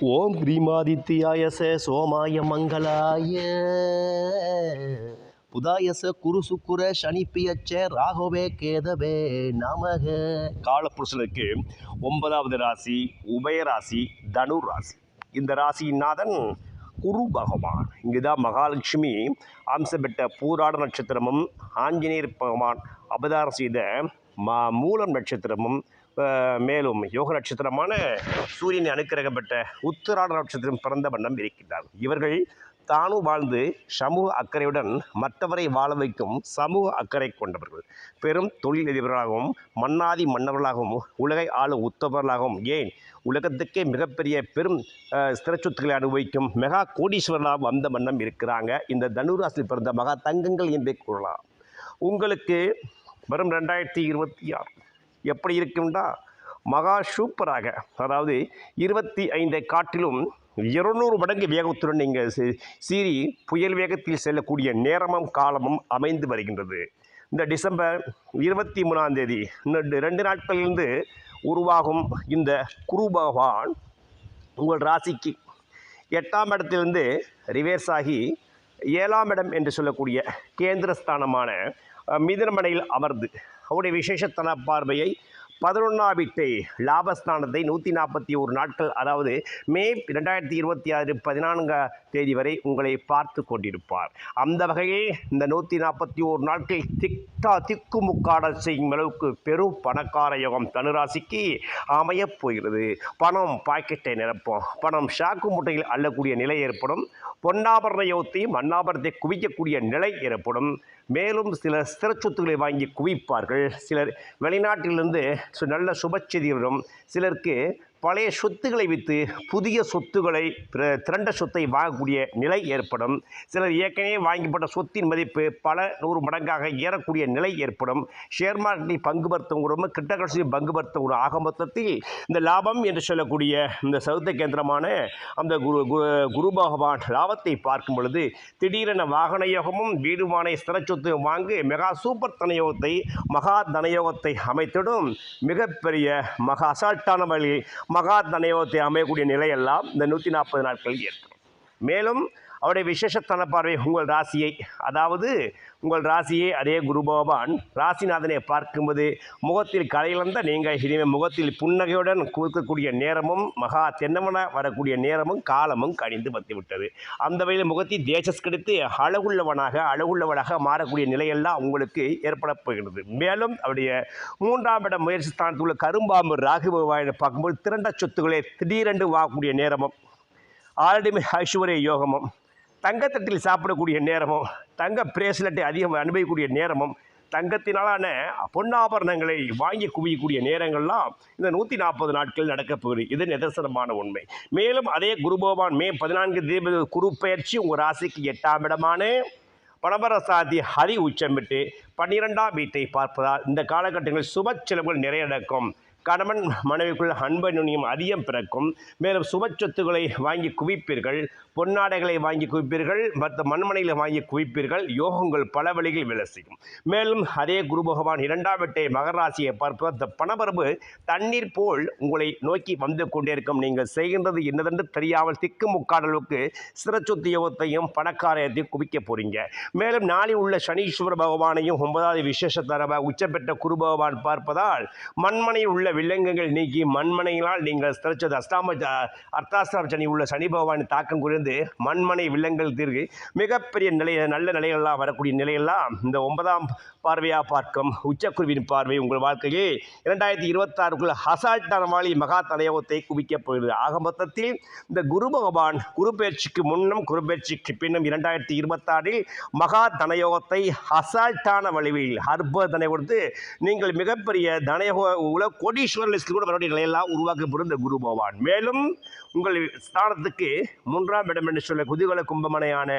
ஓம் கிரீமாதித்யாயச சோமாய மங்களாய. புதாயச குரு சுக்குர சனிப்பியச்ச ராகவே கேதவே நமக. காலப்புருஷனுக்கு ஒன்பதாவது ராசி உபயராசி தனு ராசி. இந்த ராசியின் நாதன் குரு பகவான். இங்குதான் மகாலட்சுமி அம்சம் பெற்ற பூராட நட்சத்திரமும் ஆஞ்சநேயர் பகவான் அவதாரம் செய்த மா மூலம் நட்சத்திரமும் மேலும் யோக நட்சத்திரமான சூரியனை அனுக்கிரகப்பட்ட பெற்ற உத்திராட நட்சத்திரம் பிறந்த வண்ணம் இருக்கின்றார். இவர்கள் தானும் வாழ்ந்து சமூக அக்கறையுடன் மற்றவரை வாழ வைக்கும் சமூக அக்கறை கொண்டவர்கள். பெரும் தொழிலதிபர்களாகவும் மன்னாதி மன்னர்களாகவும் உலகை ஆளும் உத்தவர்களாகவும் ஏன் உலகத்துக்கே மிகப்பெரிய பெரும் அஹ், ஸ்திரச்சொத்துக்களை அனுபவிக்கும் மெகா கோடீஸ்வரனாக வந்த வண்ணம் இருக்கிறாங்க. இந்த தனுராசியில் பிறந்த மகா தங்கங்கள் என்றே கூறலாம். உங்களுக்கு வரும் ரெண்டாயிரத்தி இருபத்தி ஆறு எப்படி இருக்கும்டா? மகா சூப்பராக. அதாவது இருபத்தி ஐந்தை காட்டிலும் இருநூறு மடங்கு வேகத்துடன் நீங்கள் சீரி சீறி புயல் வேகத்தில் செல்லக்கூடிய நேரமும் காலமும் அமைந்து வருகின்றது. இந்த டிசம்பர் இருபத்தி மூணாம் தேதி இன்னும் ரெண்டு நாட்களிலிருந்து உருவாகும் இந்த குரு பகவான் உங்கள் ராசிக்கு எட்டாம் இடத்திலிருந்து ரிவேர்ஸ் ஆகி ஏழாம் இடம் என்று சொல்லக்கூடிய கேந்திரஸ்தானமான மிதுனமனையில் அமர்ந்து அவருடைய விசேஷத்தன பார்வையை பதினொன்றாம் வீட்டை லாபஸ்தானத்தை நூற்றி நாற்பத்தி ஒரு நாட்கள் அதாவது மே ரெண்டாயிரத்தி இருபத்தி ஆறு பதினான்காம் தேதி வரை உங்களை பார்த்து கொண்டிருப்பார். அந்த வகையில் இந்த நூற்றி நாற்பத்தி ஒரு நாட்கள் திக்டா திக்குமுக்காட செய்யும் அளவுக்கு பெரும் பணக்கார யோகம் தனுராசிக்கு அமையப் போகிறது. பணம் பாக்கெட்டை நிரப்போம். பணம் ஷாக்கு முட்டையில் அள்ளக்கூடிய நிலை ஏற்படும். பொன்னாபரண யோகத்தையும் மண்ணாபரணத்தை குவிக்கக்கூடிய நிலை ஏற்படும். மேலும் சிலர் சிறச்சொத்துக்களை வாங்கி குவிப்பார்கள். சிலர் வெளிநாட்டிலிருந்து ஸோ நல்ல சுபச்செய்தி வரும். சிலருக்கு பழைய சொத்துக்களை விற்று புதிய சொத்துக்களை திரண்ட சொத்தை வாங்கக்கூடிய நிலை ஏற்படும். சிலர் ஏற்கனவே வாங்கப்பட்ட சொத்தின் மதிப்பு பல நூறு மடங்காக ஏறக்கூடிய நிலை ஏற்படும். ஷேர் மார்க்கெட்டில் பங்கு பர்த்தவங்களும் கிட்டக்கட்சியில் பங்கு பர்த்தவங்களும் ஆக மொத்தத்தில் இந்த லாபம் என்று சொல்லக்கூடிய இந்த சௌத்த கேந்திரமான அந்த குரு குரு பகவான் லாபத்தை பார்க்கும் பொழுது திடீரென வாகன யோகமும் வீடுமான ஸ்திர சொத்து வாங்கி மெகா சூப்பர் தனயோகத்தை மகா தனயோகத்தை அமைத்திடும் மிகப்பெரிய மகா அசால்ட்டான வழி மகா தனயோகத்தை அமையக்கூடிய நிலையெல்லாம் இந்த நூற்றி நாற்பது நாட்களில் ஏற்படும். மேலும் அவருடைய விசேஷத்தன பார்வை உங்கள் ராசியை அதாவது உங்கள் ராசியை அதே குரு பகவான் ராசிநாதனை பார்க்கும்போது முகத்தில் கலையிழந்த நீங்கள் இனிமேல் முகத்தில் புன்னகையுடன் கொடுக்கக்கூடிய நேரமும் மகா தென்னவன வரக்கூடிய நேரமும் காலமும் கணிந்து வந்துவிட்டது அந்த வகையில் முகத்தில் தேசஸ் கிடைத்து அழகுள்ளவனாக அழகுள்ளவனாக மாறக்கூடிய நிலையெல்லாம் உங்களுக்கு ஏற்பட போகிறது. மேலும் அவருடைய மூன்றாம் இடம் முயற்சி ஸ்தானத்தில் உள்ள கரும்பாம்பு ராகு பகவானை பார்க்கும்போது திரண்ட சொத்துக்களை திடீரென்று வாங்கக்கூடிய நேரமும் ஆல்ரெடி ஐஸ்வர்ய யோகமும் தங்கத்தட்டில் சாப்பிடக்கூடிய நேரமும் தங்க பிரேஸ்லெட்டை அதிகம் அனுபவிக்கக்கூடிய நேரமும் தங்கத்தினாலான பொன்னாபரணங்களை வாங்கி குவியக்கூடிய நேரங்கள்லாம் இந்த நூற்றி நாற்பது நாட்கள் நடக்கப் போகுது. இது நிதர்சனமான உண்மை. மேலும் அதே குரு பகவான் மே பதினான்கு தீப குரு பயிற்சி உங்கள் ராசிக்கு எட்டாம் இடமான பரபரசாதி ஹரி உச்சமிட்டு பன்னிரெண்டாம் வீட்டை பார்ப்பதால் இந்த காலகட்டங்களில் சுப செலவுகள் நிறைய நடக்கும். கணவன் மனைவிக்குள் அன்பு நுண்ணியம் அதிகம் பிறக்கும். மேலும் சுப சொத்துக்களை வாங்கி குவிப்பீர்கள். பொன்னாடைகளை வாங்கி குவிப்பீர்கள். மற்ற மண்மனைகளை வாங்கி குவிப்பீர்கள். யோகங்கள் பல வழிகளில் வேலை செய்யும். மேலும் அதே குரு பகவான் இரண்டாம் வெட்டை மகர ராசியை அந்த பணபரப்பு தண்ணீர் போல் உங்களை நோக்கி வந்து கொண்டே இருக்கும் நீங்கள் செய்கின்றது என்னதென்று தெரியாமல் திக்கு முக்காடலுக்கு சிறச்சொத்து யோகத்தையும் பணக்காரத்தையும் குவிக்க போறீங்க. மேலும் நாளில் உள்ள சனீஸ்வர பகவானையும் ஒன்பதாவது விசேஷ தரவ உச்ச பெற்ற குரு பகவான் பார்ப்பதால் மண்மனையில் உள்ள வில்லங்கங்கள் நீக்கி மண்மனையினால் நீங்கள் ஸ்திரச்சது அஷ்டாம அர்த்தாஸ்திரம் அர்த்தாஷ்டாம சனி உள்ள சனி பகவானின் தாக்கம் குறைந்து மண்மனை வில்லங்கள் தீர்வு மிகப்பெரிய நிலை நல்ல நிலையெல்லாம் வரக்கூடிய நிலையெல்லாம் இந்த ஒன்பதாம் பார்வையாக பார்க்கும். உச்சக்குருவின் பார்வை உங்கள் வாழ்க்கையில் இரண்டாயிரத்தி இருபத்தாறுக்குள்ள ஹசால்டான வாழி மகா தலையோகத்தை குவிக்கப் போகிறது. ஆக மொத்தத்தில் இந்த குரு பகவான் குரு பயிற்சிக்கு முன்னும் குரு பயிற்சிக்கு பின்னும் இரண்டாயிரத்தி இருபத்தாறில் மகா தனயோகத்தை ஹசால்ட்டான வழிவில் அற்புத தனை கொடுத்து நீங்கள் மிகப்பெரிய தனயோக உலக கோடீஸ்வரர் கூட வரக்கூடிய நிலையெல்லாம் உருவாக்கப்படும் இந்த குரு பகவான். மேலும் உங்கள் ஸ்தானத்துக்கு மூன்றாம் இடம் என்று சொல்ல குதூகல கும்பமனையான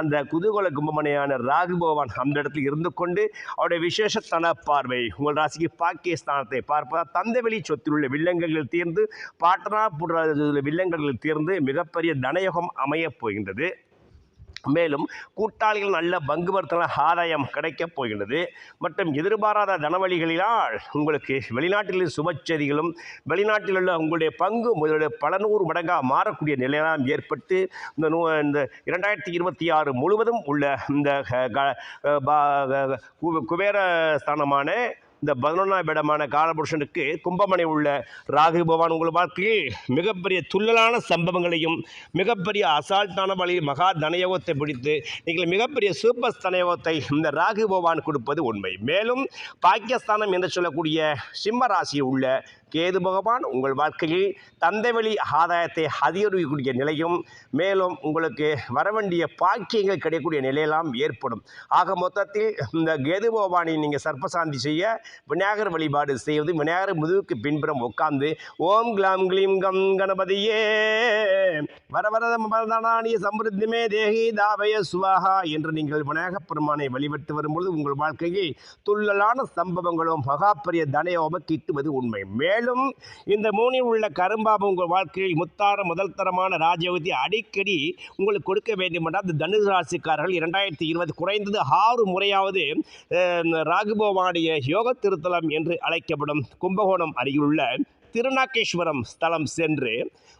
அந்த குதூகல கும்பமனையான ராகு பகவான் அந்த இடத்தில் இருந்து கொண்டு அவருடைய விசேஷத்தன பார்வை உங்கள் ராசிக்கு பாக்கிய ஸ்தானத்தை பார்ப்பதால் தந்தவெளி சொத்தில் உள்ள வில்லங்கங்கள் தீர்ந்து பாட்டனா போன்ற வில்லங்கங்கள் தீர்ந்து மிகப்பெரிய தனயோகம் அமையப் போகின்றது. மேலும் கூட்டாளிகள் நல்ல பங்கு பர்த்தன ஆதாயம் கிடைக்கப் போகிறது மற்றும் எதிர்பாராத தனவழிகளினால் உங்களுக்கு வெளிநாட்டில் சுபச்செய்திகளும் வெளிநாட்டில் உள்ள உங்களுடைய பங்கு முதலுடைய பல நூறு மடங்காக மாறக்கூடிய நிலையெல்லாம் ஏற்பட்டு இந்த நூ இந்த இரண்டாயிரத்தி இருபத்தி ஆறு முழுவதும் உள்ள இந்த க- க- கு- குபேர ஸ்தானமான இந்த பதினொன்றாம் இடமான காலபுருஷனுக்கு கும்பமனை உள்ள ராகு பகவான் உங்கள் வாழ்க்கையில் மிகப்பெரிய துள்ளலான சம்பவங்களையும் மிகப்பெரிய அசால்ட்டான வழியில் மகா தனயோகத்தை பிடித்து நீங்கள் மிகப்பெரிய சூப்பர் தனயோகத்தை இந்த ராகு பகவான் கொடுப்பது உண்மை. மேலும் பாகிஸ்தானம் என்று சொல்லக்கூடிய சிம்ம ராசி உள்ள கேது பகவான் உங்கள் வாழ்க்கையில் தந்தைவெளி ஆதாயத்தை அதிகரிக்கக்கூடிய நிலையும் மேலும் உங்களுக்கு வரவேண்டிய பாக்கியங்கள் கிடைக்கக்கூடிய நிலையெல்லாம் ஏற்படும். ஆக மொத்தத்தில் இந்த கேது பகவானை நீங்கள் சர்ப்பசாந்தி செய்ய விநாயகர் வழிபாடு செய்வது விநாயகர் முதுகுக்கு பின்புறம் உட்கார்ந்து ஓம் கிளாம் கிளீம் கம் கணபதியே வரவரத வரதானிய சம்பிருத்திமே தேகி தாபய சுவாகா என்று நீங்கள் விநாயகப் பெருமானை வழிபட்டு வரும்பொழுது உங்கள் வாழ்க்கையில் துள்ளலான சம்பவங்களும் மகாபரிய தனயோப கிட்டுவது உண்மை. மேலும் இந்த மூணில் உள்ள கரும்பாபு உங்கள் வாழ்க்கையில் முத்தார முதல் தரமான ராஜயோகத்தை அடிக்கடி உங்களுக்கு கொடுக்க வேண்டுமென்றால் அந்த தனுசு ராசிக்காரர்கள் இரண்டாயிரத்தி இருபது குறைந்தது ஆறு முறையாவது அஹ், ராகுபவானுடைய யோக திருத்தலம் என்று அழைக்கப்படும் கும்பகோணம் அருகிலுள்ள திருநாகேஸ்வரம் ஸ்தலம் சென்று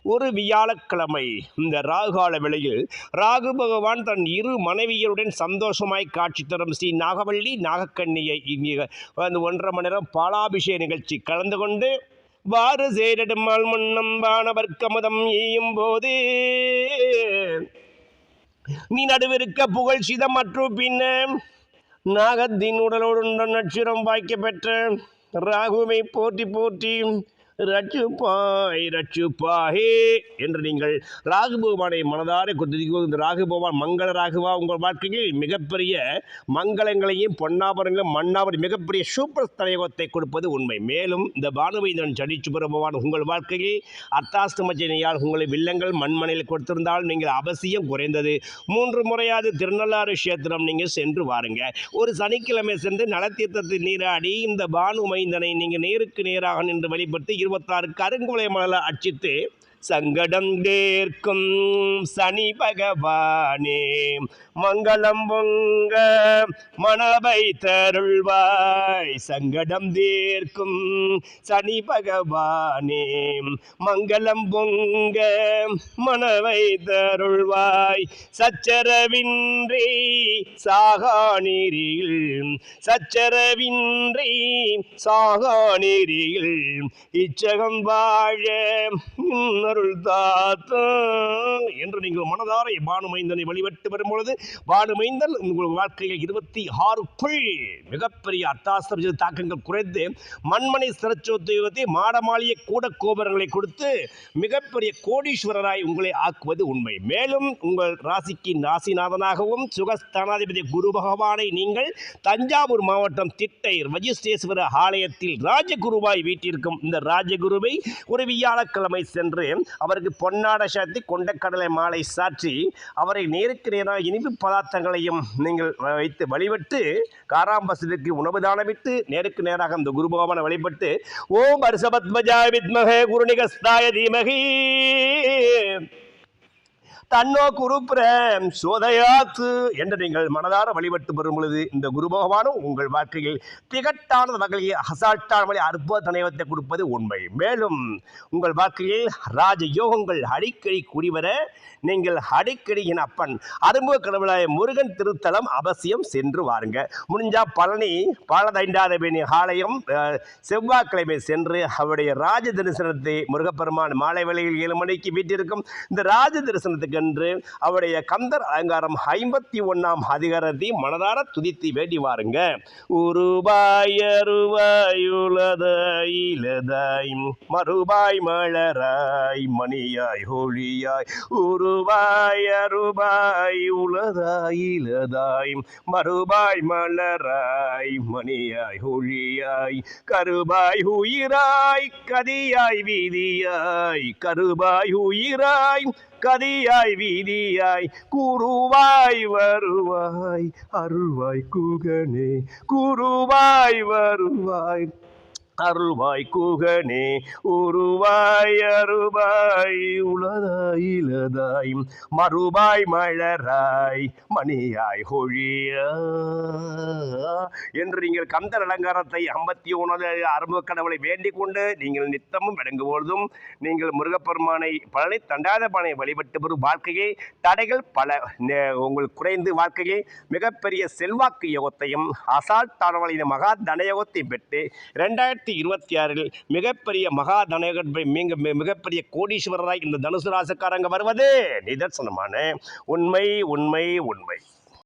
ஒரு வியாழக்கிழமை இந்த ராகுகால வேளையில் ராகு பகவான் தன் இரு மனைவியருடன் சந்தோஷமாய் காட்சி தரும் ஸ்ரீ நாகவள்ளி நாகக்கண்ணியை இங்கே அந்த ஒன்றரை மணி நேரம் பாலாபிஷேக நிகழ்ச்சி கலந்து கொண்டு வாறு சேரிடுமால் முன்னம் வானவர்க்கமுதம் எய்யும் போது. நீ நடுவிருக்க புகழ் சிதம் மற்றும் பின்ன நாகத்தின் உடலோடு நட்சத்திரம் வாய்க்க பெற்ற ராகுவை போற்றி போற்றி ரட்சுப்பாய் ரட்சுப்பாயே என்று நீங்கள் ராகு பகவானை மனதார குத்திக்கும் இந்த ராகு பகவான் மங்கள ராகுவா உங்கள் வாழ்க்கையில் மிகப்பெரிய மங்களங்களையும் பொன்னாபரங்களையும் மன்னாபரி மிகப்பெரிய சூப்பர் தலைவத்தை கொடுப்பது உண்மை. மேலும் இந்த பானுவைந்தன் சனீச்சுபுர பகவான் உங்கள் வாழ்க்கையில் அத்தாஸ்தமச்சனையால் உங்களை வில்லங்கள் மண்மனையில் கொடுத்திருந்தால் நீங்கள் அவசியம் குறைந்தது. மூன்று முறையாவது திருநள்ளாறு கஷேத்திரம் நீங்கள் சென்று வாருங்க. ஒரு சனிக்கிழமை சென்று நலத்தீர்த்தத்தில் நீராடி இந்த பானு மைந்தனை நீங்கள் நேருக்கு நேராக நின்று வழிபட்டு இருபத்தாறு கருங்குலை மலர அர்ச்சித்து சங்கடம் தேர்க்கும் சனி பகவானே மங்களம் பொங்க மனவை தருள்வாய். சங்கடம் தேர்க்கும் சனி பகவானே மங்களம் பொங்க மனவை தருள்வாய். சச்சரவின்றி சாகாநீரில் சச்சரவின்றி சாகாநீரில் இச்சகம் வாழ அருள் தாத்தா என்று நீங்கள் மனதார பானுமைந்தனை வழிபட்டு வரும்பொழுது பானுமைந்தன் உங்கள் வாழ்க்கையில் இருபத்தி ஆறுக்குள் மிகப்பெரிய அட்டாஸ்திர தாக்கங்கள் குறைந்து மண்மனை சிறச்சோத்தியத்தை மாடமாளிய கூட கோபுரங்களை கொடுத்து மிகப்பெரிய கோடீஸ்வரராய் உங்களை ஆக்குவது உண்மை. மேலும் உங்கள் ராசிக்கு ராசிநாதனாகவும் சுகஸ்தானாதிபதி குரு பகவானை நீங்கள் தஞ்சாவூர் மாவட்டம் திட்டை வஜிஸ்டேஸ்வர ஆலயத்தில் ராஜகுருவாய் வீட்டிற்கும் இந்த ராஜகுருவை ஒரு வியாழக்கிழமை சென்று அவருக்கு பொன்னாட சாத்தி கொண்ட கடலை மாலை சாற்றி அவரை நேருக்கு நேராக இனிப்பு பதார்த்தங்களையும் நீங்கள் வைத்து வழிபட்டு காராம்பசத்துக்கு உணவு தானமிட்டு நேருக்கு நேராக அந்த குருபகவான வழிபட்டு ஓம் அரிசபத்மஜாய வித்மகே குருணிகஸ்தாய தீமகி. தன்னோக்கு உருப்புற சோதையாத்து என்று நீங்கள் மனதார வழிபட்டு பெறும் பொழுது இந்த குரு பகவானும் உங்கள் வாழ்க்கையில் திகட்டான வகையில் அசாட்டான வழி அற்புத தனைவத்தை கொடுப்பது உண்மை. மேலும் உங்கள் வாழ்க்கையில் ராஜ யோகங்கள் அடிக்கடி கூடிவர நீங்கள் அடிக்கடி என் அப்பன் அரும்பு கடவுளாய முருகன் திருத்தலம் அவசியம் சென்று வாருங்க. முடிஞ்சா பழனி பாலதைண்டாதபேணி ஆலயம் செவ்வாய்க்கிழமை சென்று அவருடைய ராஜ தரிசனத்தை முருகப்பெருமான் மாலை வேளையில் ஏழு மணிக்கு வீட்டிற்கும் இந்த ராஜ என்று அவருடைய கந்தர் அலங்காரம் ஐம்பத்தி ஒன்றாம் அதிகாரத்தை மனதார துதித்து வேண்டி வாருங்க. உருவாய் இலதாய் மறுபாய் மலராய் மணியாய் ஹோழியாய் உருவாயருபாய் உலதாய் இலதாய் மறுபாய் மலராய் மணியாய் ஹோழியாய் கருபாய் உயிராய் கதியாய் வீதியாய். கருபாய் உயிராய் கதியாய் வீதியாய் குருவாய் வருவாய். அருள்வாய் குகனே குருவாய் வருவாய். அருள்வாய் குகனே உருவாய் அருவாய் உளதாய் இலதாய் மறுபாய் மலராய் மணியாய் ஹொழியா என்று நீங்கள் கந்தர் அலங்காரத்தை ஐம்பத்தி ஒன்பது அரும்பு கடவுளை வேண்டிக் கொண்டு நீங்கள் நித்தமும் விளங்குவதும் நீங்கள் முருகப்பெருமானை பழனி தண்டாதபானை வழிபட்டு வரும் வாழ்க்கையை தடைகள் பல நே- உங்கள் குறைந்து வாழ்க்கையை மிகப்பெரிய செல்வாக்கு யோகத்தையும் அசால்ட்டானவளின் மகா தனயோகத்தையும் பெற்று ரெண்டாயிரத்தி இருபத்தி ஆறில் மிகப்பெரிய மகா தனயோக மிக மிகப்பெரிய கோடீஸ்வரராய் இந்த தனுசு ராசிக்காரங்க வருவது. நிதர்சனமான உண்மை உண்மை உண்மை.